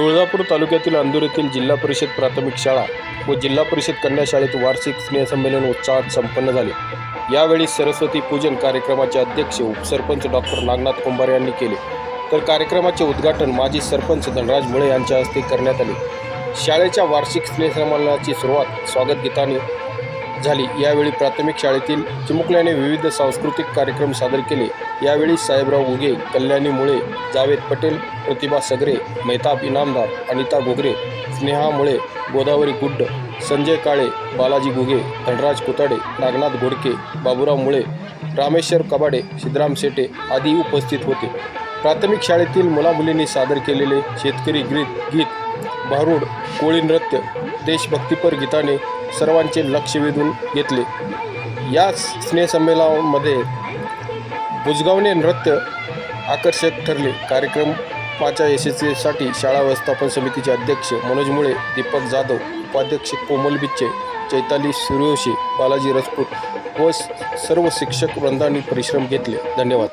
तुळजापूर तालुक्यातील अंदूर येथील जिल्हा परिषद प्राथमिक शाळा व जिल्हा परिषद कन्या शाळेत वार्षिक स्नेहसंमेलन उत्साहात संपन्न झाले. यावेळी सरस्वती पूजन कार्यक्रमाचे अध्यक्ष उपसरपंच डॉक्टर नागनाथ कुंभार यांनी केले. तर कार्यक्रमाचे उद्घाटन माजी सरपंच धनराज मुळे यांच्या हस्ते करण्यात आले. शाळेच्या वार्षिक स्नेहसंमेलनाची सुरुवात स्वागत गीताने झाली. यावेळी प्राथमिक शाळेतील चिमुकल्याने विविध सांस्कृतिक कार्यक्रम सादर केले. यावेळी साहेबराव उगे कल्याणी मुळे जावेद पटेल प्रतिभा सगरे मेहताब इनामदार अनिता गोगरे स्नेहा मुळे गोदावरी गुड्ड संजय काळे बालाजी गुगे धनराज कुताडे नागनाथ घोडके बाबूराव मुळे रामेश्वर कबाडे सिद्धराम शेटे आदी उपस्थित होते. प्राथमिक शाळेतील मुलामुलींनी सादर केलेले शेतकरी गीत गीत भारूड कोळी नृत्य देशभक्तीपर गीताने सर्वांचे लक्ष वेधून घेतले. या स्नेहसंमेलनामध्ये बुजगावणे नृत्य आकर्षक ठरले. कार्यक्रमाच्या यशस्वीसाठी शाळा व्यवस्थापन समितीचे अध्यक्ष मनोज मुळे दीपक जाधव उपाध्यक्ष कोमल बिच्चे चैताली सूर्यवंशी बालाजी राजपूत व सर्व शिक्षक वृंदांनी परिश्रम घेतले. धन्यवाद.